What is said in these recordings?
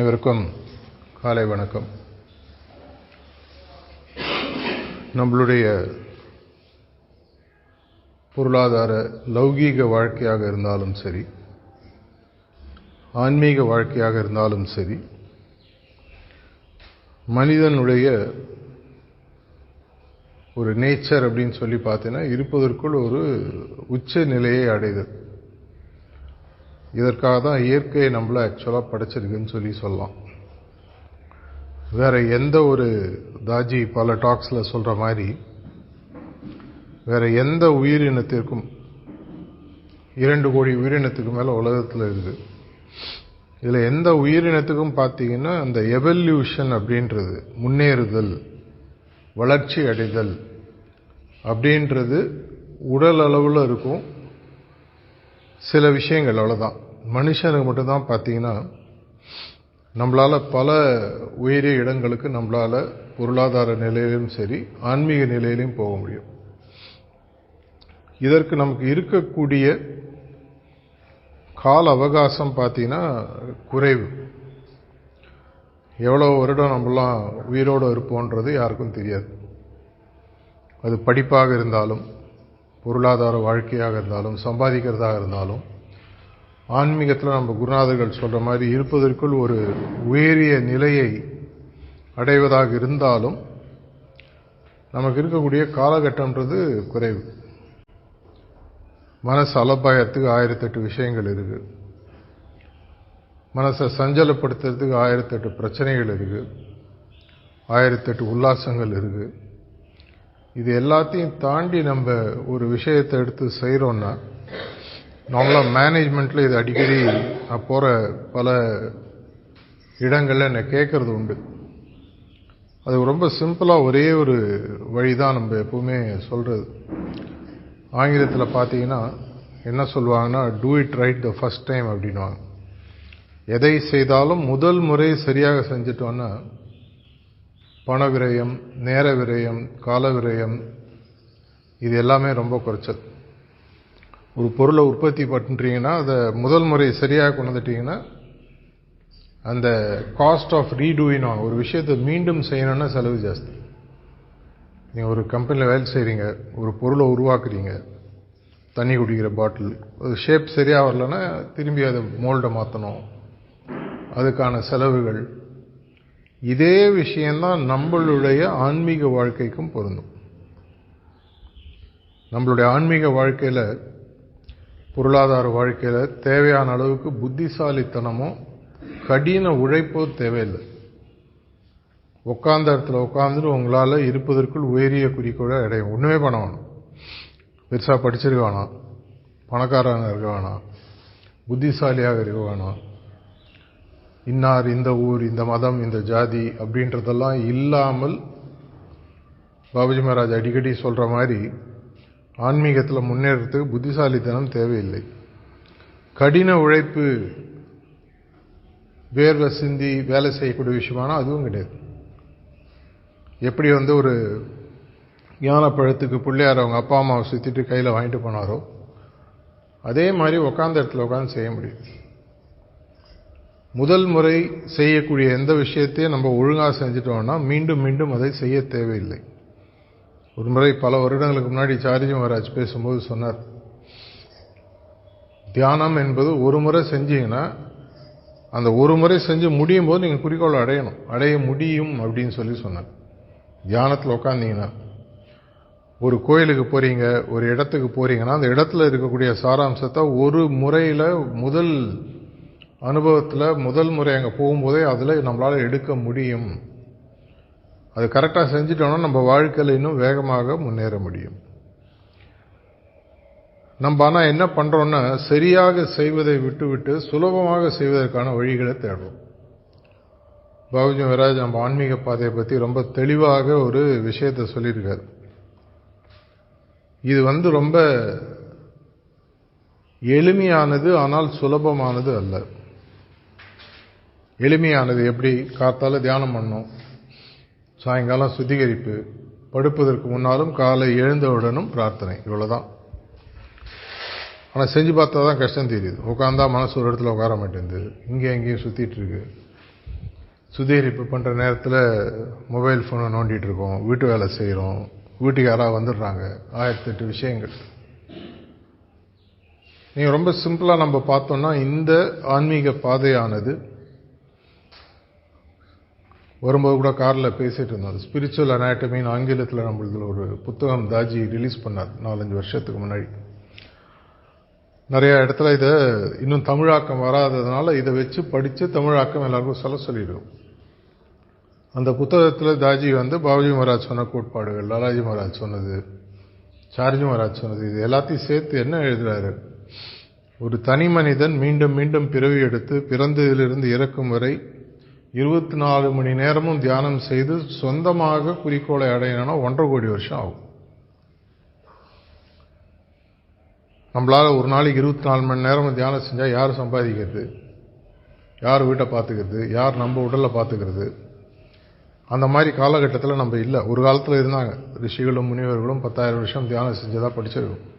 அனைவருக்கும் காலை வணக்கம். நம்மளுடைய பொருளாதார லௌகீக வாழ்க்கையாக இருந்தாலும் சரி ஆன்மீக வாழ்க்கையாக இருந்தாலும் சரி மனிதனுடைய ஒரு நேச்சர் அப்படின்னு சொல்லி பார்த்தீங்கன்னா இருப்பதற்குள் ஒரு உச்ச நிலையை அடைதல். இதற்காக தான் இயற்கையை நம்மளை ஆக்சுவலாக படைச்சிருக்குன்னு சொல்லி சொல்லலாம். வேறு எந்த ஒரு தாஜி பல டாக்ஸில் சொல்கிற மாதிரி வேறு எந்த உயிரினத்திற்கும் இரண்டு கோடி உயிரினத்துக்கு மேலே உலகத்தில் இருக்குது. இதில் எந்த உயிரினத்துக்கும் பார்த்தீங்கன்னா அந்த எவல்யூஷன் அப்படின்றது முன்னேறுதல் வளர்ச்சி அடைதல் அப்படின்றது உடல் அளவில் இருக்கும். சில விஷயங்கள் அவ்வளோதான் மனுஷனுக்கு மட்டும்தான் பார்த்தீங்கன்னா நம்மளால் பல உயரிய இடங்களுக்கு நம்மளால் பொருளாதார நிலையிலும் சரி ஆன்மீக நிலையிலையும் போக முடியும். இதற்கு நமக்கு இருக்கக்கூடிய கால அவகாசம் பார்த்தீங்கன்னா குறைவு. எவ்வளோ வருடம் நம்மளாம் உயிரோடு இருப்போன்றது யாருக்கும் தெரியாது. அது படிப்பாக இருந்தாலும் பொருளாதார வாழ்க்கையாக இருந்தாலும் சம்பாதிக்கிறதாக இருந்தாலும் ஆன்மீகத்தில் நம்ம குருநாதர்கள் சொல்கிற மாதிரி இருப்பதற்குள் ஒரு உயரிய நிலையை அடைவதாக இருந்தாலும் நமக்கு இருக்கக்கூடிய காலகட்டம்ன்றது குறைவு. மனசு அலப்பாயத்துக்கு ஆயிரத்தெட்டு விஷயங்கள் இருக்குது மனசை சஞ்சலப்படுத்துறதுக்கு ஆயிரத்தெட்டு பிரச்சனைகள் இருக்குது ஆயிரத்தெட்டு உல்லாசங்கள் இருக்குது இது எல்லாத்தையும் தாண்டி நம்ம ஒரு விஷயத்தை எடுத்து செய்கிறோன்னா நார்மலாக மேனேஜ்மெண்ட்டில் இது அடிக்கடி நான் போகிற பல இடங்களில் என்னை கேட்குறது உண்டு. அது ரொம்ப சிம்பிளாக ஒரே ஒரு வழி தான் நம்ம எப்பவுமே சொல்கிறது ஆங்கிலத்தில் பார்த்தீங்கன்னா என்ன சொல்லுவாங்கன்னா do it right the first time அப்படின்வாங்க எதை செய்தாலும் முதல் முறை சரியாக செஞ்சிட்டோன்னா பண விரயம் நேர விரயம் கால விரயம் இது எல்லாமே ரொம்ப குறைச்சல். ஒரு பொருளை உற்பத்தி பண்ணுறீங்கன்னா அதை முதல் முறை சரியாக கொண்டு அந்த காஸ்ட் ஆஃப் ரீடூயிங் ஒரு விஷயத்தை மீண்டும் செய்யணும்னா செலவு ஜாஸ்தி. நீங்கள் ஒரு கம்பெனியில் வேலை செய்கிறீங்க ஒரு பொருளை உருவாக்குறீங்க தண்ணி குடிக்கிற பாட்டில் அது ஷேப் சரியாக வரலன்னா திரும்பி அதை மோல்டை மாற்றணும் அதுக்கான செலவுகள் இதே விஷயந்தான் நம்மளுடைய ஆன்மீக வாழ்க்கைக்கும் பொருந்தும். நம்மளுடைய ஆன்மீக வாழ்க்கையில் பொருளாதார வாழ்க்கையில் தேவையான அளவுக்கு புத்திசாலித்தனமும் கடின உழைப்போ தேவையில்லை. உட்காந்த இடத்துல உட்காந்துட்டு உங்களால் இருப்பதற்குள் உயரிய குறிக்கோளை அடையும் ஒன்றுமே பண்ண வேணும். பெருசாக படிச்சிருக்க வேணாம். பணக்காரங்க இருக்க வேணாம். புத்திசாலியாக இருக்க வேணாம். இன்னார் இந்த ஊர் இந்த மதம் இந்த ஜாதி அப்படின்றதெல்லாம் இல்லாமல் பாபுஜி மகாராஜ் அடிக்கடி சொல்கிற மாதிரி ஆன்மீகத்தில் முன்னேறத்துக்கு புத்திசாலித்தனம் தேவையில்லை. கடின உழைப்பு வேர்வை சிந்தி வேலை செய்யக்கூடிய விஷயமானா அதுவும் கிடையாது. எப்படி வந்து ஒரு ஞானப்பழத்துக்கு பிள்ளையார் அவங்க அப்பா அம்மாவை சுற்றிட்டு கையில் வாங்கிட்டு போனாரோ அதே மாதிரி உட்காந்த இடத்துல உட்காந்து செய்ய முடியுது. முதல் முறை செய்யக்கூடிய எந்த விஷயத்தையும் நம்ம ஒழுங்காக செஞ்சிட்டோம்னா மீண்டும் மீண்டும் அதை செய்ய தேவையில்லை. ஒரு முறை பல வருடங்களுக்கு முன்னாடி சாரிஜி மகாராஜ் பேசும்போது சொன்னார் தியானம் என்பது ஒரு முறை செஞ்சீங்கன்னா அந்த ஒரு முறை செஞ்சு முடியும் போது நீங்கள் குறிக்கோள் அடையணும். அடைய முடியும் அப்படின்னு சொல்லி சொன்னார். தியானத்தில் உட்காந்தீங்கன்னா ஒரு கோயிலுக்கு போகிறீங்க ஒரு இடத்துக்கு போகிறீங்கன்னா அந்த இடத்துல இருக்கக்கூடிய சாராம்சத்தை ஒரு முறையில் முதல் அனுபவத்தில் முதல் முறை அங்கே போகும்போதே அதில் நம்மளால் எடுக்க முடியும். அது கரெக்டாக செஞ்சிட்டோம்னா நம்ம வாழ்க்கையில் இன்னும் வேகமாக முன்னேற முடியும். நம்ம ஆனால் என்ன பண்ணுறோன்னா சரியாக செய்வதை விட்டுவிட்டு சுலபமாக செய்வதற்கான வழிகளை தேடுறோம். பாபுஜி மகராஜ் நம்ம ஆன்மீக பாதையை பற்றி ரொம்ப தெளிவாக ஒரு விஷயத்தை சொல்லியிருக்காரு. இது வந்து ரொம்ப எளிமையானது ஆனால் சுலபமானது அல்ல. எளிமையானது எப்படி காத்தால் தியானம் பண்ணும்? சாயங்காலம் சுத்திகரிப்பு. படுப்பதற்கு முன்னாலும் காலை எழுந்தவுடனும் பிரார்த்தனை. இவ்வளோதான் ஆனால் செஞ்சு பார்த்தா தான் கஷ்டம் தெரியுது. உட்காந்தா மனசு ஒரு இடத்துல உட்கார மாட்டேங்குது. இங்கே எங்கேயும் சுற்றிட்டு இருக்கு. சுத்திகரிப்பு பண்ணுற நேரத்தில் மொபைல் ஃபோனை நோண்டிகிட்டு இருக்கோம். வீட்டு வேலை செய்கிறோம் வீட்டுக்கு யாராவது வந்துடுறாங்க. ஆயிரத்தெட்டு விஷயங்கள். நீங்கள் ரொம்ப சிம்பிளாக நம்ம பார்த்தோம்னா இந்த ஆன்மீக பாதையானது வரும்போது கூட காரில் பேசிகிட்டு இருந்தோம். ஸ்பிரிச்சுவல் அனாட்டமின்னு ஆங்கிலத்தில் நம்மளதில் ஒரு புத்தகம் தாஜி ரிலீஸ் பண்ணார் நாலஞ்சு வருஷத்துக்கு முன்னாடி. நிறைய இடத்துல இதை இன்னும் தமிழாக்கம் வராததுனால இதை வச்சு படித்து தமிழாக்கம் எல்லாருக்கும் சொல்ல சொல்லிடுவோம். அந்த புத்தகத்தில் தாஜி வந்து பாபுஜி மகாராஜ் சொன்ன கோட்பாடுகள் லாலாஜி மகாராஜ் சொன்னது சார்ஜி மகாராஜ் சொன்னது இது எல்லாத்தையும் சேர்த்து என்ன எழுதுகிறாரு ஒரு தனி மனிதன் மீண்டும் மீண்டும் பிறவி எடுத்து பிறந்ததிலிருந்து இறக்கும் வரை இருபத்தி நாலு மணி நேரமும் தியானம் செய்து சொந்தமாக குறிக்கோளை அடையணும்னா ஒன்றரை கோடி வருஷம் ஆகும். நம்மளால் ஒரு நாளைக்கு இருபத்தி நாலு மணி நேரம் தியானம் செஞ்சால் யார் சம்பாதிக்கிறது? யார் வீட்டை பார்த்துக்கிறது? யார் நம்ம உடலை பார்த்துக்கிறது? அந்த மாதிரி காலகட்டத்தில் நம்ம இல்லை. ஒரு காலத்தில் இருந்தாங்க. ரிஷிகளும் முனிவர்களும் பத்தாயிரம் வருஷம் தியானம் செஞ்சதாக படிச்சிருக்கோம்.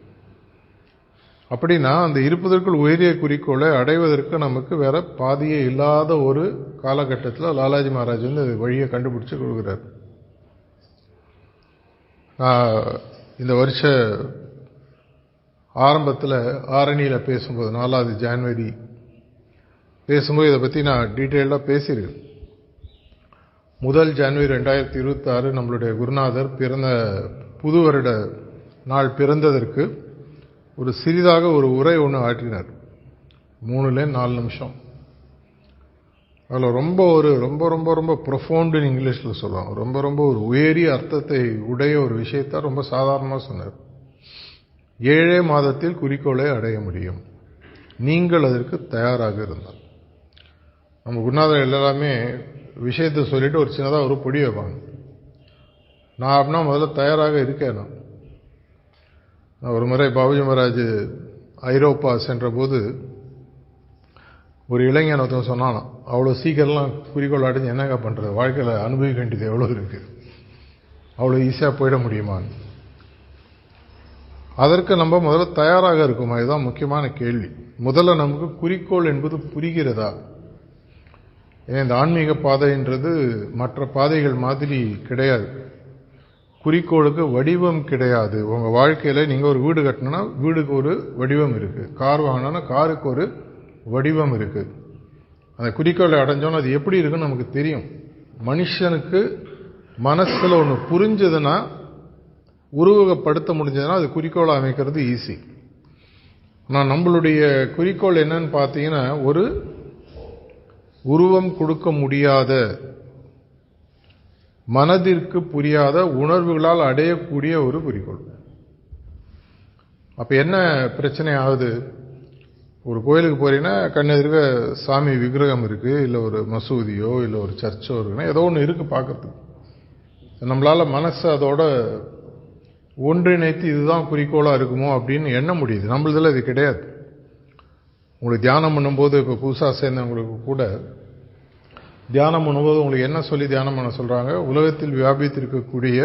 அப்படின்னா அந்த இருப்பதற்குள் உயரிய குறிக்கோளை அடைவதற்கு நமக்கு வேற பாதியே இல்லாத ஒரு காலகட்டத்தில் லாலாஜி மகாராஜ் வந்து வழியை கண்டுபிடிச்சு கொடுக்குறார். இந்த வருஷ ஆரம்பத்தில் ஆரணியில் பேசும்போது நாலாவது ஜான்வரி பேசும்போது இதை பற்றி நான் டீட்டெயிலாக பேசியிருக்கேன். முதல் ஜான்வரி ரெண்டாயிரத்தி இருபத்தாறு நம்மளுடைய குருநாதர் பிறந்த புது வருட நாள் பிறந்ததற்கு ஒரு சிறிதாக ஒரு உரை ஒன்று ஆற்றினார். மூணுலேருந்து நாலு நிமிஷம். அதில் ரொம்ப ஒரு ரொம்ப ரொம்ப ரொம்ப ப்ரொஃபவுண்டுன்னு இங்கிலீஷில் சொல்லுவாங்க ரொம்ப ரொம்ப ஒரு உயரிய அர்த்தத்தை உடைய ஒரு விஷயத்த ரொம்ப சாதாரணமாக சொன்னார். ஏழே மாதத்தில் குறிக்கோளை அடைய முடியும். நீங்கள் அதற்கு தயாராக இருந்தால். நம்ம குணாதர் எல்லாமே விஷயத்தை சொல்லிவிட்டு ஒரு சின்னதாக ஒரு பொடி வைப்பாங்க. நான் அப்படின்னா முதல்ல தயாராக இருக்கேன் நான். ஒரு முறை பாபுஜி மகாராஜ் ஐரோப்பா சென்றபோது ஒரு இளைஞன் ஒருத்தன் சொன்னான் அவ்வளோ சீக்கிரம்லாம் குறிக்கோள் அடைஞ்சு என்னங்க பண்ணுறது வாழ்க்கையில் அனுபவிக்க வேண்டியது எவ்வளோ இருக்குது அவ்வளோ ஈஸியாக போயிட முடியுமான்னு அதற்கு நம்ம முதல்ல தயாராக இருக்குமா? இதுதான் முக்கியமான கேள்வி. முதல்ல நமக்கு குறிக்கோள் என்பது புரிகிறதா? ஏன் இந்த ஆன்மீக பாதைன்றது மற்ற பாதைகள் மாதிரி கிடையாது. குறிக்கோளுக்கு வடிவம் கிடையாது. உங்கள் வாழ்க்கையில் நீங்கள் ஒரு வீடு கட்டணும்னா வீடுக்கு ஒரு வடிவம் இருக்குது கார் வாங்கினா காருக்கு ஒரு வடிவம் இருக்குது அந்த குறிக்கோளை அடைஞ்சோன்னா அது எப்படி இருக்குன்னு நமக்கு தெரியும். மனுஷனுக்கு மனசில் ஒன்று புரிஞ்சதுன்னா உருவகப்படுத்த முடிஞ்சதுன்னா அது குறிக்கோளை அமைக்கிறது ஈஸி ஆனால் நம்மளுடைய குறிக்கோள் என்னன்னு பார்த்தீங்கன்னா ஒரு உருவம் கொடுக்க முடியாத மனதிற்கு புரியாத உணர்வுகளால் அடையக்கூடிய ஒரு குறிக்கோள். அப்போ என்ன பிரச்சனை ஆகுது? ஒரு கோயிலுக்கு போகிறீங்கன்னா கண்ணெதிர்க சாமி விக்கிரகம் இருக்குது இல்லை ஒரு மசூதியோ இல்லை ஒரு சர்ச்சோ இருக்குன்னா ஏதோ ஒன்று இருக்குது பார்க்கறதுக்கு. நம்மளால மனசு அதோட ஒன்றிணைத்து இதுதான் குறிக்கோளாக இருக்குமோ அப்படின்னு எண்ண முடியுது. நம்மளதில் இது கிடையாது. உங்களுக்கு தியானம் பண்ணும்போது இப்போ புதுசாக சேர்ந்தவங்களுக்கு கூட தியானம் பண்ணும்போது உங்களுக்கு என்ன சொல்லி தியானம் பண்ண சொல்கிறாங்க உலகத்தில் வியாபித்திருக்கக்கூடிய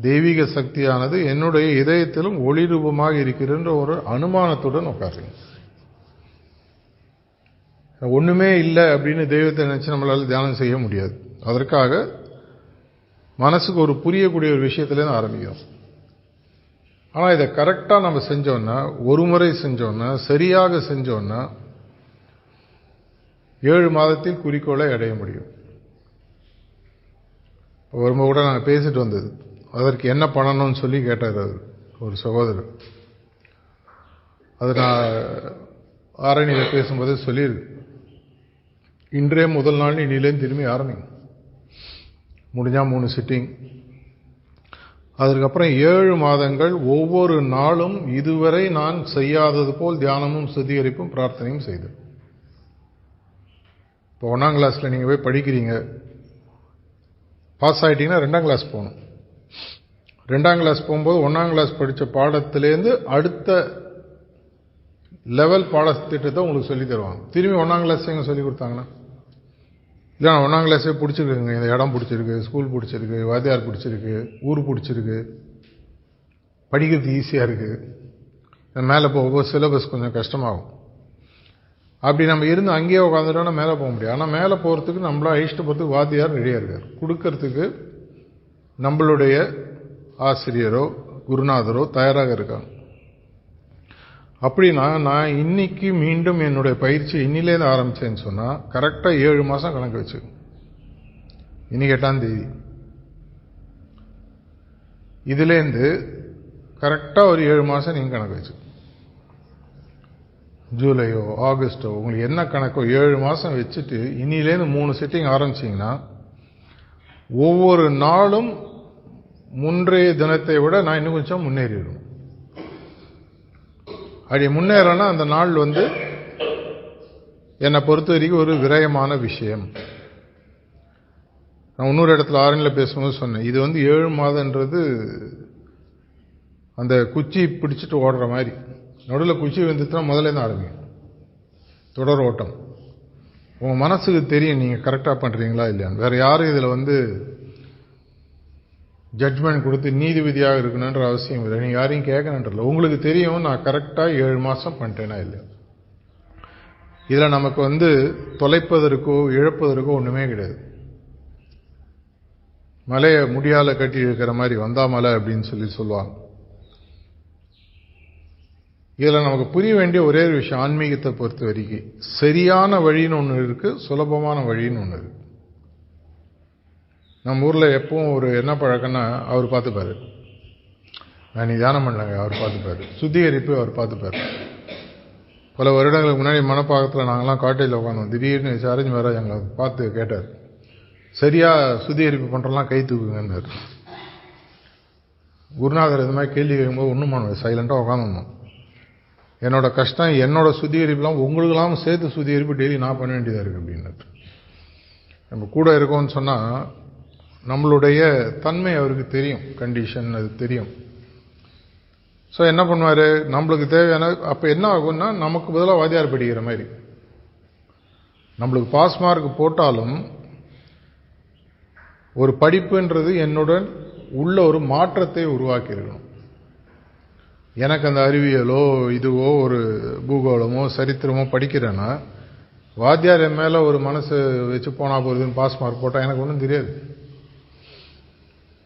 தெய்வீக சக்தியானது என்னுடைய இதயத்திலும் ஒளி ரூபமாக இருக்கிறன்ற ஒரு அனுமானத்துடன் உட்காருங்க. ஒன்றுமே இல்லை அப்படின்னு தெய்வத்தை நினச்சி நம்மளால் தியானம் செய்ய முடியாது. அதற்காக மனசுக்கு ஒரு புரியக்கூடிய ஒரு விஷயத்துலேருந்து ஆரம்பிக்கிறோம். ஆனால் இதை கரெக்டாக நம்ம செஞ்சோன்னா ஒரு முறை செஞ்சோன்னா சரியாக செஞ்சோன்னா ஏழு மாதத்தில் குறிக்கோளை அடைய முடியும். ஒரு கூட நாங்கள் பேசிட்டு வந்தது. அதற்கு என்ன பண்ணணும்னு சொல்லி கேட்டார் அவர் ஒரு சகோதரர். அது நான் ஆரணியில் பேசும்போது சொல்லியிருக்கு இன்றே முதல் நாள் இன்னிலேருந்து திரும்பி ஆரம்பிங்க முடிஞ்சால் மூணு சிட்டிங் அதற்கப்புறம் ஏழு மாதங்கள் ஒவ்வொரு நாளும் இதுவரை நான் செய்யாதது போல் தியானமும் சுத்திகரிப்பும் பிரார்த்தனையும் செய்தேன். இப்போ ஒன்றாம் கிளாஸில் நீங்கள் போய் படிக்கிறீங்க. பாஸ் ஆகிட்டீங்கன்னா ரெண்டாம் கிளாஸ் போகணும். ரெண்டாம் கிளாஸ் போகும்போது ஒன்றாம் கிளாஸ் படித்த பாடத்துலேருந்து அடுத்த லெவல் பாடத்திட்டத்தை உங்களுக்கு சொல்லி தருவாங்க. திரும்பி ஒன்றாம் கிளாஸ் எங்கே சொல்லி கொடுத்தாங்கன்னா? இல்லை ஒன்றாம் கிளாஸே பிடிச்சிருக்குங்க. இந்த இடம் பிடிச்சிருக்கு ஸ்கூல் பிடிச்சிருக்கு வாத்தியார் பிடிச்சிருக்கு ஊர் பிடிச்சிருக்கு. படிக்கிறது ஈஸியாக இருக்குது மேலே போகும்போது சிலபஸ் கொஞ்சம் கஷ்டமாகும். அப்படி நம்ம இருந்து அங்கேயே உட்காந்துட்டோம்னா மேலே போக முடியும் ஆனால் மேலே போகிறதுக்கு நம்மள அழிச்சிட்டு போகிறதுக்கு வாத்தியார் ரெடியாக இருக்கார். கொடுக்கறதுக்கு நம்மளுடைய ஆசிரியரோ குருநாதரோ தயாராக இருக்காங்க. அப்படின்னா நான் இன்னைக்கு மீண்டும் என்னுடைய பயிற்சி இன்னிலேருந்து ஆரம்பித்தேன்னு சொன்னால் கரெக்டாக ஏழு மாதம் கணக்கு வச்சு இன்னைக்கு எட்டாம் தேதி. இதுலேருந்து கரெக்டாக ஒரு ஏழு மாதம் நீங்கள் கணக்கு வச்சு ஜூலையோ ஆகஸ்ட்டோ உங்களுக்கு என்ன கணக்கோ ஏழு மாதம் வச்சுட்டு இன்னிலேருந்து மூணு செட்டிங் ஆரம்பிச்சிங்கன்னா ஒவ்வொரு நாளும் முன்றைய தினத்தை விட நான் இன்னும் கொஞ்சம் முன்னேறிடும் அப்படி முன்னேறனா அந்த நாள் வந்து என்னை பொறுத்த வரைக்கும் ஒரு விரயமான விஷயம். நான் இன்னொரு இடத்துல ஆரணியில் பேசும்போது சொன்னேன் இது வந்து ஏழு மாதன்றது அந்த குச்சி பிடிச்சிட்டு ஓடுற மாதிரி. நடுவில் குச்சி வந்துச்சுன்னா முதல்ல தான் ஆரம்பிங்க தொடர் ஓட்டம். உங்கள் மனசுக்கு தெரியும் நீங்கள் கரெக்டாக பண்ணுறீங்களா இல்லையான்னு வேறு யாரும் இதில் வந்து ஜட்ஜ்மெண்ட் கொடுத்து நீதிபதியாக இருக்கணுன்ற அவசியம் இல்லை. நீங்கள் யாரையும் கேட்கணுன்றல உங்களுக்கு தெரியும் நான் கரெக்டாக ஏழு மாதம் பண்ணிட்டேனா இல்லையா? இதில் நமக்கு வந்து தொலைப்பதற்கோ இழப்பதற்கோ ஒன்றுமே கிடையாது. மலையை முடியால கட்டி இருக்கிற மாதிரி வந்தா மலை அப்படின்னு சொல்லி சொல்லுவாங்க. இதில் நமக்கு புரிய வேண்டிய ஒரே ஒரு விஷயம் ஆன்மீகத்தை பொறுத்த வரைக்கும் சரியான வழின்னு ஒன்று இருக்குது சுலபமான வழின்னு ஒன்று இருக்குது நம்ம ஊரில் எப்பவும் ஒரு என்ன பழக்கம்னா அவர் பார்த்துப்பார். நான் நீ தியானம் பண்ணலங்க அவர் பார்த்துப்பாரு. சுத்திகரிப்பு அவர் பார்த்துப்பார். பல வருடங்களுக்கு முன்னாடி மனப்பாக்கத்தில் நாங்கள்லாம் காட்டேஜில் உட்காந்தோம் திடீர்னு சரஞ்சு வர எங்களை பார்த்து கேட்டார். சரியாக சுத்திகரிப்பு பண்ணுறலாம் கை தூக்குங்கன்னார். குருநாதர் இது மாதிரி கேள்வி கேட்கும்போது ஒன்றும் பண்ணுவேன் சைலண்டாக உட்காந்துருந்தோம் என்னோட கஷ்டம் என்னோட சுத்திகரிப்புலாம் உங்களுக்கெல்லாம் சேர்த்து சுத்திகரிப்பு டெய்லி நான் பண்ண வேண்டியதாக இருக்குது அப்படின்னாரு. நம்ம கூட இருக்கோம்னு சொன்னால் நம்மளுடைய தன்மை அவருக்கு தெரியும் கண்டிஷன் அது தெரியும். ஸோ என்ன பண்ணுவார்? நம்மளுக்கு தேவையான அப்போ என்ன ஆகும்னா நமக்கு பதிலாக வாத்தியார் படிக்கிற மாதிரி. நம்மளுக்கு பாஸ் மார்க் போட்டாலும் ஒரு படிப்புன்றது என்னுடன் உள்ள ஒரு மாற்றத்தை உருவாக்கியிருக்கணும். எனக்கு அந்த அறிவியலோ இதுவோ ஒரு பூகோளமோ சரித்திரமோ படிக்கிறேன்னா வாத்தியார் என் மேலே ஒரு மனசு வச்சு போனா போகுதுன்னு பாஸ் மார்க் போட்டால் எனக்கு ஒன்றும் தெரியாது.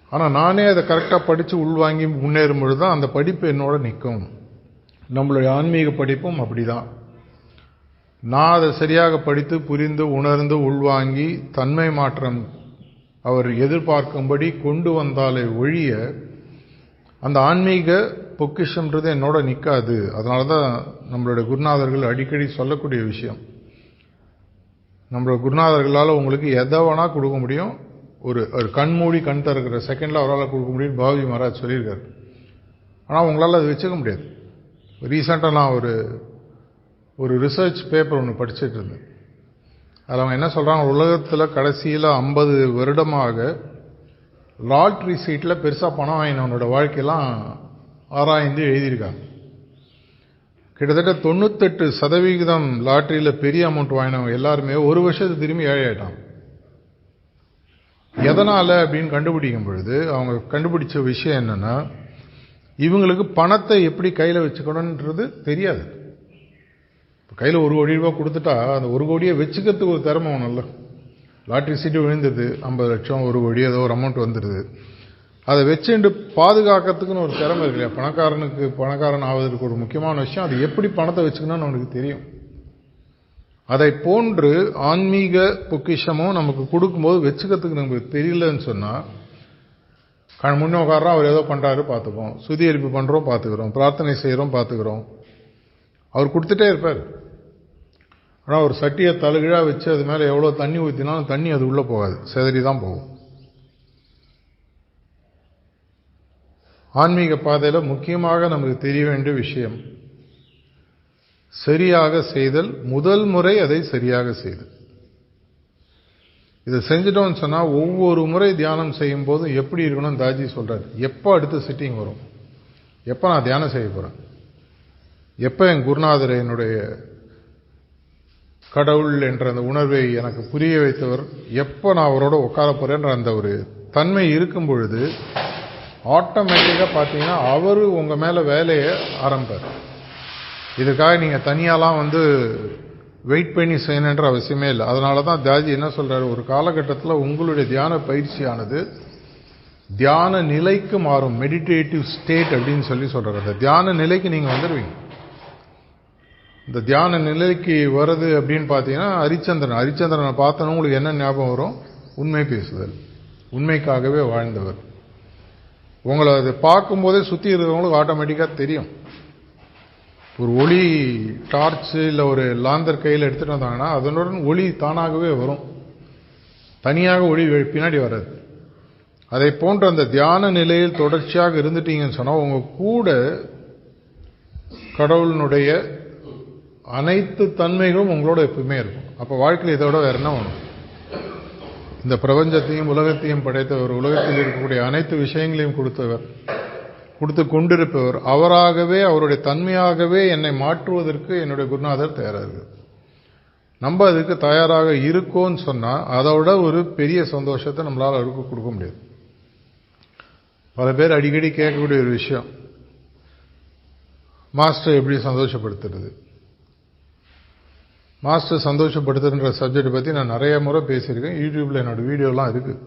ஆனால் நானே அதை கரெக்டாக படித்து உள்வாங்கி முன்னேறும் பொழுது தான் அந்த படிப்பு என்னோட நிற்கும். நம்மளுடைய ஆன்மீக படிப்பும் அப்படிதான். நான் அதை சரியாக படித்து புரிந்து உணர்ந்து உள்வாங்கி தன்மை மாற்றம் அவர் எதிர்பார்க்கும்படி கொண்டு வந்தாலே ஒழிய அந்த ஆன்மீக பொக்கிஷம்ன்றது என்னோட நிற்காது அதனால தான் நம்மளுடைய குருநாதர்கள் அடிக்கடி சொல்லக்கூடிய விஷயம். நம்மளோட குருநாதர்களால் உங்களுக்கு எதை வேணால் கொடுக்க முடியும். ஒரு ஒரு கண் மூடி கண் திறக்கிற செகண்டில் அவரால் கொடுக்க முடியும்னு பாபி மகாராஜ் சொல்லியிருக்காரு. ஆனால் உங்களால் அதை வச்சுக்க முடியாது. ரீசெண்டாக நான் ஒரு ஒரு ரிசர்ச் பேப்பர் ஒன்று படிச்சுட்டு இருந்தேன். அதில் அவங்க என்ன சொல்கிறாங்க உலகத்தில் கடைசியில் ஐம்பது வருடமாக லாட்ரி சீட்டில் பெருசாக பணம் வாங்கினவனோட வாழ்க்கையெல்லாம் ஆராய்ந்து எழுதியிருக்காங்க. கிட்டத்தட்ட தொண்ணூத்தெட்டு சதவிகிதம் லாட்டரியில் பெரிய அமௌண்ட் வாங்கினவங்க எல்லாருமே ஒரு வருஷத்துக்கு திரும்பி ஏழை ஆயிட்டாங்க. எதனால் அப்படின்னு கண்டுபிடிக்கும் பொழுது அவங்க கண்டுபிடிச்ச விஷயம் என்னென்னா இவங்களுக்கு பணத்தை எப்படி கையில் வச்சுக்கணுன்றது தெரியாது. கையில் ஒரு கோடி ரூபா கொடுத்துட்டா அந்த ஒரு கோடியை வச்சுக்கிறதுக்கு ஒரு திறமை ஒன்றும்ல லாட்ரி சீட்டு விழுந்தது ஐம்பது லட்சம் ஒரு கோடி ஏதோ ஒரு அமௌண்ட் வந்துடுது அதை வச்சுட்டு பாதுகாக்கிறதுக்குன்னு ஒரு திறமை இருக்கு இல்லையா? பணக்காரனுக்கு பணக்காரன் ஆவதற்கு ஒரு முக்கியமான விஷயம். அது எப்படி பணத்தை வச்சுக்கணும்னு அவனுக்கு தெரியும். அதை போன்று ஆன்மீக பொக்கிஷமும் நமக்கு கொடுக்கும்போது வச்சுக்கிறதுக்கு நமக்கு தெரியலன்னு சொன்னால் கண் முன்னே உட்காரோம் அவர் ஏதோ பண்ணுறாரு பார்த்துப்போம். சுதிகரிப்பு பண்ணுறோம் பார்த்துக்கிறோம். பிரார்த்தனை செய்கிறோம் பார்த்துக்கிறோம். அவர் கொடுத்துட்டே இருப்பார். ஆனால் ஒரு சட்டியை தழுகிழாக வச்சு அது மேலே எவ்வளோ தண்ணி ஊற்றினாலும் தண்ணி அது உள்ளே போகாது. செதறி தான் போகும். ஆன்மீக பாதையில் முக்கியமாக நமக்கு தெரிய வேண்டிய விஷயம். சரியாக செய்தல் முதல் முறை அதை சரியாக செய்தல். இதை செஞ்சிட்டோம்னு சொன்னால் ஒவ்வொரு முறை தியானம் செய்யும் போதும் எப்படி இருக்கணும் தாஜி சொல்கிறார் எப்போ அடுத்த சிட்டிங் வரும்? எப்போ நான் தியானம் செய்ய போகிறேன் எப்போ என் குருநாதர் என்னுடைய கடவுள் என்ற அந்த உணர்வை எனக்கு புரிய வைத்தவர்? எப்போ நான் அவரோட உட்கார போகிறேன்ற அந்த ஒரு தன்மை இருக்கும் பொழுது ஆட்டோமேட்டிக்காக பார்த்தீங்கன்னா அவர் உங்கள் மேலே வேலையை ஆரம்பார் இதுக்காக நீங்கள் தனியாலாம் வந்து வெயிட் பண்ணி செய்யணுன்ற அவசியமே இல்லை. அதனால தான் தியாஜி என்ன சொல்கிறாரு ஒரு காலகட்டத்தில் உங்களுடைய தியான பயிற்சியானது தியான நிலைக்கு மாறும். மெடிடேட்டிவ் ஸ்டேட் அப்படின்னு சொல்லி சொல்கிறார் அந்த தியான நிலைக்கு நீங்கள் வந்துடுவீங்க இந்த தியான நிலைக்கு வருது அப்படின்னு பார்த்தீங்கன்னா ஹரிச்சந்திரன். ஹரிச்சந்திரனை பார்த்தோன்னா உங்களுக்கு என்ன ஞாபகம் வரும்? உண்மை பேசுதல். உண்மைக்காகவே வாழ்ந்தவர். உங்களை அதை பார்க்கும்போதே சுற்றி இருக்கிறவங்களுக்கு ஆட்டோமேட்டிக்காக தெரியும். ஒரு ஒளி டார்ச்சு இல்லை ஒரு லாந்தர் கையில் எடுத்துகிட்டு வந்தாங்கன்னா அதனுடன் ஒளி தானாகவே வரும். தனியாக ஒளி பின்னாடி வராது. அதை போன்ற அந்த தியான நிலையில் தொடர்ச்சியாக இருந்துட்டீங்கன்னு சொன்னால் உங்கள் கூட கடவுளினுடைய அனைத்து தன்மைகளும் உங்களோட எப்பவுமே இருக்கும். அப்போ வாழ்க்கையில் இதோட வேறு என்ன வேணும்? இந்த பிரபஞ்சத்தையும் உலகத்தையும் படைத்தவர் உலகத்தில் இருக்கக்கூடிய அனைத்து விஷயங்களையும் கொடுத்தவர் கொடுத்து கொண்டிருப்பவர். அவராகவே அவருடைய தன்மையாகவே என்னை மாற்றுவதற்கு என்னுடைய குருநாதர் தயாராக. நம்ம அதுக்கு தயாராக இருக்கோன்னு சொன்னால் அதோட ஒரு பெரிய சந்தோஷத்தை நம்மளால் அவருக்கு கொடுக்க முடியாது. பல பேர் அடிக்கடி கேட்கக்கூடிய ஒரு விஷயம் மாஸ்டர் எப்படி சந்தோஷப்படுத்துறது? மாஸ்டர் சந்தோஷப்படுத்துன்ற சப்ஜெக்ட் பற்றி நான் நிறைய முறை பேசியிருக்கேன். யூடியூப்பில் என்னோட வீடியோலாம் இருக்குது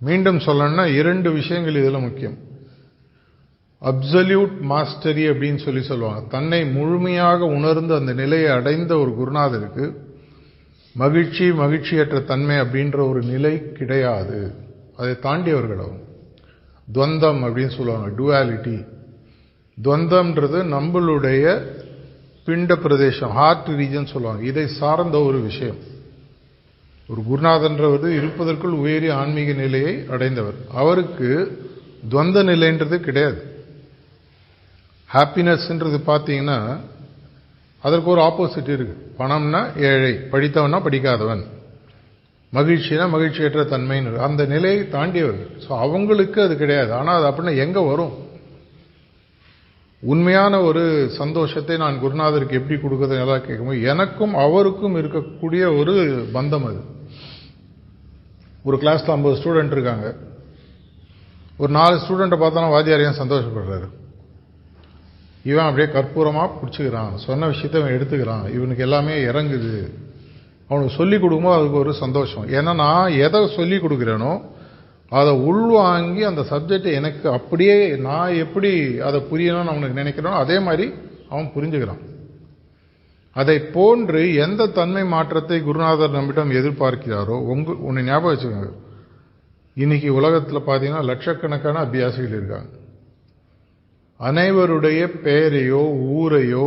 மீண்டும் சொல்லணும்னா இரண்டு விஷயங்கள் இதில் முக்கியம். அப்சல்யூட் மாஸ்டரி அப்படின்னு சொல்லி சொல்லுவாங்க. தன்னை முழுமையாக உணர்ந்து அந்த நிலையை அடைந்த ஒரு குருநாதருக்கு மகிழ்ச்சி மகிழ்ச்சியற்ற தன்மை அப்படின்ற ஒரு நிலை கிடையாது. அதை தாண்டியவர்கள் அவங்க துவந்தம் அப்படின்னு சொல்லுவாங்க. டுவாலிட்டி துவந்தம்ன்றது நம்மளுடைய பிண்ட பிரதேசம் ஹார்ட் ரீஜன் சொல்லுவாங்க. இதை சார்ந்த ஒரு விஷயம். ஒரு குருநாதன்றவர் இருப்பதற்குள் உயரிய ஆன்மீக நிலையை அடைந்தவர். அவருக்கு துவந்த நிலைன்றது கிடையாது. ஹாப்பினஸ்ன்றது பார்த்தீங்கன்னா அதற்கு ஒரு ஆப்போசிட் இருக்கு. பணம்னா ஏழை படித்தவனா படிக்காதவன். மகிழ்ச்சினா மகிழ்ச்சியற்ற தன்மைன்னு அந்த நிலையை தாண்டியவர்கள் ஸோ அவங்களுக்கு அது கிடையாது. ஆனால் அது அப்படின்னா எங்கே வரும்? உண்மையான ஒரு சந்தோஷத்தை நான் குருநாதருக்கு எப்படி கொடுக்குறது எல்லாம் கேட்கும்போது எனக்கும் அவருக்கும் இருக்கக்கூடிய ஒரு பந்தம் அது. ஒரு கிளாஸில் ஐம்பது ஸ்டூடெண்ட் இருக்காங்க. ஒரு நாலு ஸ்டூடெண்ட்டை பார்த்தோன்னா வாத்தியார் ஏன் சந்தோஷப்படுறாரு? இவன் அப்படியே கற்பூரமாக பிடிச்சிக்கிறான். சொன்ன விஷயத்த இவன் எடுத்துக்கிறான். இவனுக்கு எல்லாமே இறங்குது. அவனுக்கு சொல்லிக் கொடுக்கும்போது அதுக்கு ஒரு சந்தோஷம். ஏன்னா நான் எதை சொல்லிக் கொடுக்குறேனோ அதை உள்வாங்கி அந்த சப்ஜெக்டை எனக்கு அப்படியே நான் எப்படி அதை புரியணும்னு அவனுக்கு நினைக்கிறனோ அதே மாதிரி அவன் புரிஞ்சுக்கிறான். அதை போன்று எந்த தன்மை மாற்றத்தை குருநாதர் நம்மிடம் எதிர்பார்க்கிறாரோ உங்க உன்னை ஞாபகம் வச்சுக்கோங்க. இன்னைக்கு உலகத்தில் பார்த்தீங்கன்னா லட்சக்கணக்கான அபியாசிகள் இருக்காங்க. அனைவருடைய பெயரையோ ஊரையோ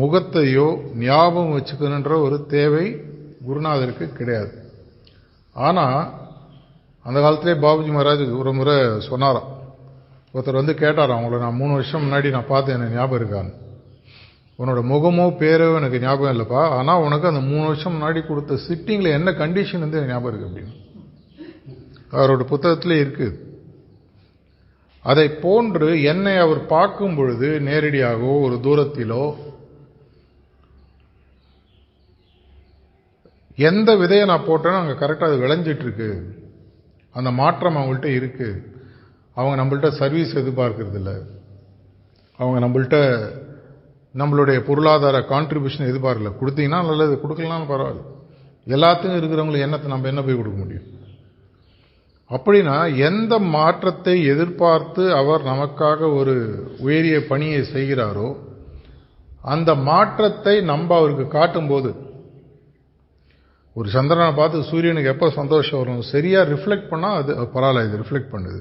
முகத்தையோ ஞாபகம் வச்சுக்கணுன்ற ஒரு தேவை குருநாதருக்கு கிடையாது. ஆனால் அந்த காலத்திலே பாபுஜி மகாராஜ் ஒரு முறை சொன்னாராம். ஒருத்தர் வந்து கேட்டாராம் அவங்கள நான் மூணு வருஷம் முன்னாடி நான் பார்த்தேன் எனக்கு ஞாபகம் இருக்கான்னு உன்னோட முகமோ பேரோ எனக்கு ஞாபகம் இல்லைப்பா. ஆனால் உனக்கு அந்த மூணு வருஷம் முன்னாடி கொடுத்த சிட்டிங்கில் என்ன கண்டிஷன் வந்து எனக்கு ஞாபகம் இருக்கு அப்படின்னு. அவரோட புத்தகத்திலே இருக்குது அதை போன்று என்னை அவர் பார்க்கும் பொழுது நேரடியாகவோ ஒரு தூரத்திலோ எந்த விதையை நான் போட்டேனோ அங்கே கரெக்டாக அது விளைஞ்சிட்ருக்கு அந்த மாற்றம் அவங்கள்ட்ட இருக்குது அவங்க நம்மள்ட்ட சர்வீஸ் எதிர்பார்க்கறதில்ல. அவங்க நம்மள்ட்ட நம்மளுடைய பொருளாதார கான்ட்ரிபியூஷன் எதிர்பார்க்கல. கொடுத்தீங்கன்னா நல்லது கொடுக்கலனாலும் பரவாயில்ல. எல்லாத்துக்கும் இருக்கிறவங்களுக்கு என்னத்தை நம்ம என்ன போய் கொடுக்க முடியும்? அப்படின்னா எந்த மாற்றத்தை எதிர்பார்த்து அவர் நமக்காக ஒரு உயரிய பணியை செய்கிறாரோ அந்த மாற்றத்தை நம்ம அவருக்கு காட்டும்போது ஒரு சந்திரனை பார்த்து சூரியனுக்கு எப்போ சந்தோஷம் வரும்? சரியாக ரிஃப்ளெக்ட் பண்ணால் அது பரவாயில்ல இது ரிஃப்ளெக்ட் பண்ணுது.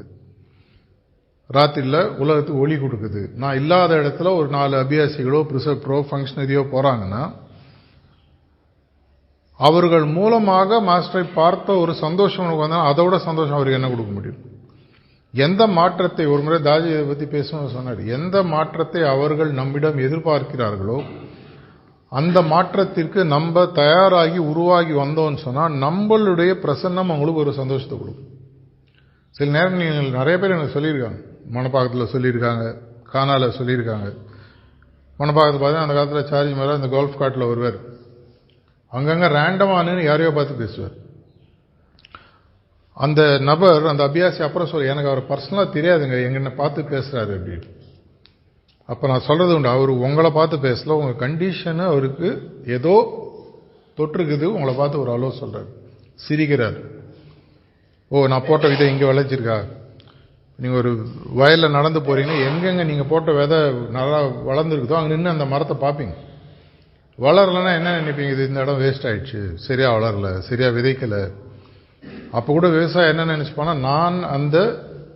ராத்திரியில் உலகத்துக்கு ஒளி கொடுக்குது. நான் இல்லாத இடத்துல ஒரு நாலு அபியாசிகளோ ப்ரிசப்டரோ ஃபங்க்ஷனரியோ போகிறாங்கன்னா அவர்கள் மூலமாக மாஸ்டரை பார்த்த ஒரு சந்தோஷம் உனக்கு வந்தால் அதோட சந்தோஷம் அவருக்கு என்ன கொடுக்க முடியும்? எந்த மாற்றத்தை ஒரு முறை தாஜி இதை பற்றி பேசணும்னு சொன்னார். எந்த மாற்றத்தை அவர்கள் நம்மிடம் எதிர்பார்க்கிறார்களோ அந்த மாற்றத்திற்கு நம்ம தயாராகி உருவாகி வந்தோம்னு சொன்னால் நம்மளுடைய பிரசன்னம் அவங்களுக்கு ஒரு சந்தோஷத்தை கொடுக்கும். சில நேரம் நீங்கள் நிறைய பேர் எனக்கு சொல்லியிருக்காங்க. மணப்பாக்கத்தில் சொல்லியிருக்காங்க கானால சொல்லியிருக்காங்க. மணப்பாக்கத்தில் பார்த்தீங்கன்னா அந்த காலத்தில் சார்ஜ் மேலே அந்த கோல்ஃப் காட்டில் வருவார் அங்கங்கே ரேண்டமானு யாரையோ பார்த்து பேசுவார். அந்த நபர் அந்த அபியாசி அப்புறம் சொல்லி எனக்கு அவர் பர்சனலாக தெரியாதுங்க எங்கன்னு பார்த்து பேசுகிறாரு அப்படின்னு. அப்போ நான் சொல்கிறது உண்டு. அவர் உங்களை பார்த்து பேசல. உங்கள் கண்டிஷனு அவருக்கு ஏதோ தொற்றுக்குது உங்களை பார்த்து ஒரு அளவு சொல்கிறார் சிரிக்கிறார். ஓ நான் போட்ட விதை இங்கே விளைச்சிருக்கா நீங்கள் ஒரு வயலில் நடந்து போகிறீங்கன்னா எங்கெங்கே நீங்கள் போட்ட விதை நல்லா வளர்ந்துருக்குதோ அங்கே நின்று அந்த மரத்தை பார்ப்பீங்க. வளரலைன்னா என்ன நினைப்பீங்க? இது இந்த இடம் வேஸ்ட் ஆயிடுச்சு. சரியாக வளரல. சரியாக விதைக்கலை. அப்போ கூட விவசாயம் என்ன நினச்சிப்பானா நான் அந்த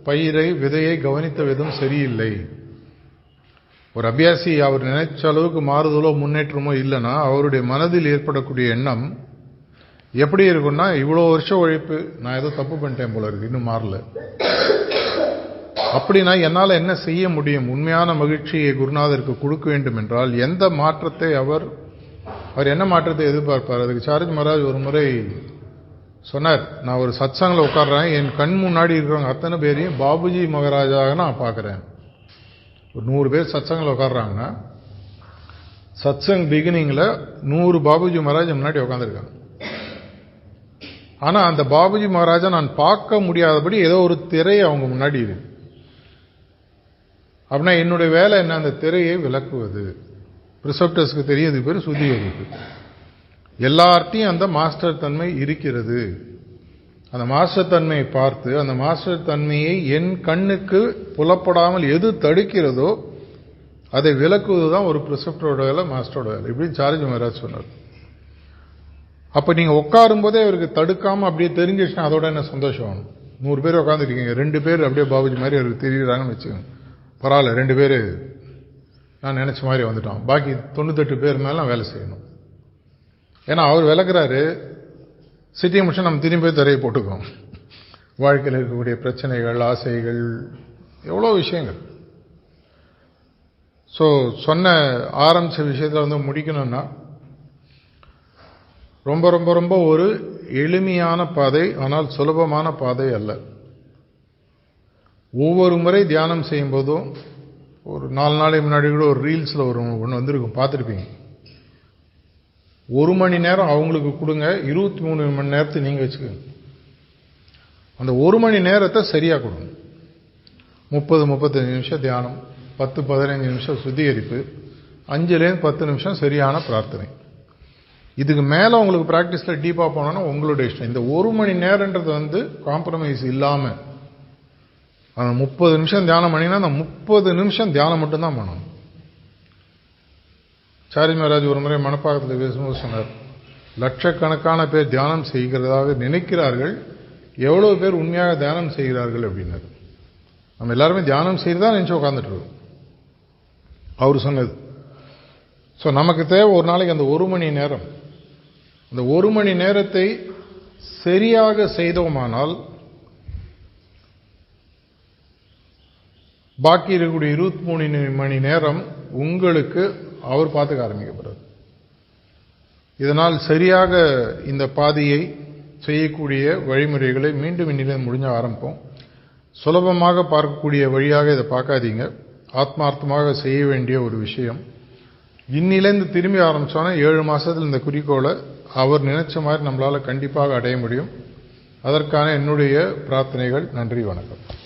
பயிரை விதையை கவனித்த விதம் சரியில்லை. ஒரு அபியாசி அவர் நினைச்ச அளவுக்கு மாறுதலோ முன்னேற்றமோ இல்லைன்னா அவருடைய மனதில் ஏற்படக்கூடிய எண்ணம் எப்படி இருக்கும்னா இவ்வளோ வருஷம் உழைப்பு நான் ஏதோ தப்பு பண்ணிட்டேன் போல இருக்கு இன்னும் மாறல. அப்படின்னா என்னால் என்ன செய்ய முடியும்? உண்மையான மகிழ்ச்சியை குருநாதருக்கு கொடுக்க வேண்டும் என்றால் எந்த மாற்றத்தை அவர் அவர் என்ன மாற்றத்தை எதிர்பார்ப்பார்? அதுக்கு சாரஜ் மகாராஜ் ஒரு முறை சொன்னார் நான் ஒரு சத்சங்கில் உட்காடுறேன் என் கண் முன்னாடி இருக்கிறவங்க அத்தனை பேரையும் பாபுஜி மகாராஜாக நான் பார்க்குறேன். ஒரு நூறு பேர் சத்சங்கில் உட்காடுறாங்கன்னா சத்சங் பிகினிங்கில் நூறு பாபுஜி மகாராஜ் முன்னாடி உட்காந்துருக்காங்க ஆனால் அந்த பாபுஜி மகாராஜா நான் பார்க்க முடியாதபடி ஏதோ ஒரு திரை அவங்க முன்னாடி இருக்கு. அப்படின்னா என்னுடைய வேலை என்ன? அந்த திரையை விளக்குவது. ப்ரிசப்டர்ஸ்க்கு தெரியாது பேர் சுத்திகரிப்பு. எல்லார்ட்டையும் அந்த மாஸ்டர் தன்மை இருக்கிறது. அந்த மாஸ்டர் தன்மையை பார்த்து அந்த மாஸ்டர் தன்மையை என் கண்ணுக்கு புலப்படாமல் எது தடுக்கிறதோ அதை விளக்குவது தான் ஒரு ப்ரிசப்டரோட வேலை மாஸ்டரோட வேலை. இப்படின்னு சார்ஜ் மகாராஜ் சொன்னார். அப்போ நீங்கள் உட்காரும் போதே அவருக்கு தடுக்காமல் அப்படியே தெரிஞ்சிச்சுன்னா அதோட என்ன சந்தோஷம் ஆகணும் நூறு பேர் உட்காந்துருக்கீங்க ரெண்டு பேர் அப்படியே பாபுஜி மாதிரி அவருக்கு தெரியுறாங்கன்னு வச்சுக்கோங்க. பரவாயில்ல ரெண்டு பேர் நான் நினச்ச மாதிரி வந்துட்டோம். பாக்கி தொண்ணூத்தெட்டு பேர் மேலாம் வேலை செய்யணும். ஏன்னா அவர் விளக்குறாரு சிட்டியை முடிச்சு நம்ம திரும்பி போய் திரையை போட்டுக்கோம் வாழ்க்கையில் இருக்கக்கூடிய பிரச்சனைகள் ஆசைகள் எவ்வளோ விஷயங்கள். ஸோ சொன்ன ஆரம்பித்த விஷயத்தில் வந்து முடிக்கணும்னா ரொம்ப ரொம்ப ரொம்ப ஒரு எளிமையான பாதை ஆனால் சுலபமான பாதை அல்ல. ஒவ்வொரு முறை தியானம் செய்யும் போதும் ஒரு நாலு நாளைக்கு முன்னாடி கூட ஒரு ரீல்ஸில் ஒரு ஒன்று வந்திருக்கும் பார்த்துருப்பீங்க. ஒரு மணி நேரம் அவங்களுக்கு கொடுங்க இருபத்தி மூணு மணி நேரத்தை நீங்கள் வச்சுக்கோங்க. அந்த ஒரு மணி நேரத்தை சரியாக கொடுங்க. முப்பது முப்பத்தஞ்சு நிமிஷம் தியானம் பத்து பதினஞ்சு நிமிஷம் சுத்திகரிப்பு அஞ்சுலேருந்து பத்து நிமிஷம் சரியான பிரார்த்தனை. இதுக்கு மேலே உங்களுக்கு ப்ராக்டிஸில் டீப்பாக போனோன்னா உங்களுடைய இஷ்டம். இந்த ஒரு மணி நேரன்றது வந்து காம்ப்ரமைஸ் இல்லாமல் அந்த முப்பது நிமிஷம் தியானம் பண்ணிங்கன்னா அந்த முப்பது நிமிஷம் தியானம் மட்டும்தான் பண்ணணும். சாரி மகாராஜ் ஒரு முறை மனப்பாக்கத்தில் பேசும்போது சொன்னார் லட்சக்கணக்கான பேர் தியானம் செய்கிறதாக நினைக்கிறார்கள் எவ்வளோ பேர் உண்மையாக தியானம் செய்கிறார்கள் அப்படின்னாரு. நம்ம எல்லாருமே தியானம் செய்து தான் நினச்சி உட்காந்துட்டு அவர் சொன்னது. ஸோ நமக்கு தேவை ஒரு நாளைக்கு அந்த ஒரு மணி நேரம். அந்த ஒரு மணி நேரத்தை சரியாக செய்தோமானால் பாக்கி இருக்கக்கூடிய இருபத்தி மூணு மணி நேரம் உங்களுக்கு அவர் பார்த்துக்க ஆரம்பிக்கப்படுறார். இதனால் சரியாக இந்த பாதையை செய்யக்கூடிய வழிமுறைகளை மீண்டும் இன்னிலிருந்து முடிஞ்ச ஆரம்பிப்போம். சுலபமாக பார்க்கக்கூடிய வழியாக இதை பார்க்காதீங்க. ஆத்மார்த்தமாக செய்ய வேண்டிய ஒரு விஷயம். இன்னிலேருந்து திரும்பி ஆரம்பித்தோன்னா ஏழு மாதத்தில் இந்த குறிக்கோளை அவர் நினைச்ச மாதிரி நம்மளால் கண்டிப்பாக அடைய முடியும். அதற்கான என்னுடைய பிரார்த்தனைகள். நன்றி வணக்கம்.